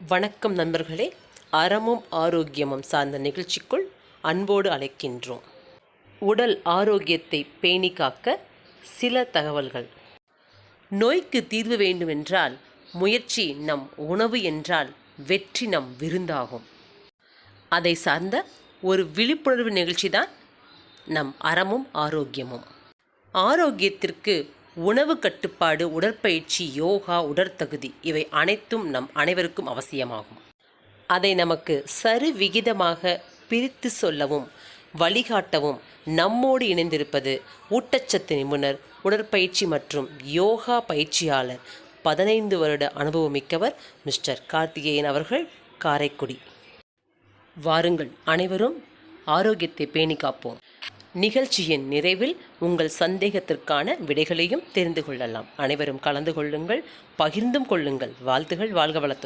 வணக்கம் நண்பர்களே. அறமும் ஆரோக்கியமும் சார்ந்த நிகழ்ச்சிக்குள் அன்போடு அழைக்கின்றோம். உடல் ஆரோக்கியத்தை பேணி காக்க சில தகவல்கள். நோய்க்கு தீர்வு வேண்டுமென்றால் முயற்சி நம் உணவு என்றால் வெற்றி நம் விருந்தாகும். அதை சார்ந்த ஒரு விழிப்புணர்வு நிகழ்ச்சி தான் நம் அறமும் ஆரோக்கியமும். ஆரோக்கியத்திற்கு உணவு கட்டுப்பாடு உடற்பயிற்சி யோகா உடற்தகுதி இவை அனைத்தும் நம் அனைவருக்கும் அவசியமாகும். அதை நமக்கு சரிவிகிதமாக பிரித்து சொல்லவும் வழிகாட்டவும் நம்மோடு இணைந்திருப்பது ஊட்டச்சத்து நிபுணர் உடற்பயிற்சி மற்றும் யோகா பயிற்சியாளர் பதினைந்து வருட அனுபவம் மிக்கவர் மிஸ்டர் கார்த்திகேயன் அவர்கள் காரைக்குடி. வாருங்கள் அனைவரும் ஆரோக்கியத்தை பேணி காப்போம் நிகழ்ச்சியின் நிறைவில் உங்கள் சந்தேகத்திற்கான விடைகளையும் தெரிந்து கொள்ளலாம். அனைவரும் கலந்து கொள்ளுங்கள் பகிர்ந்தும் கொள்ளுங்கள். வாழ்த்துகள் வாழ்க வளத்துடன்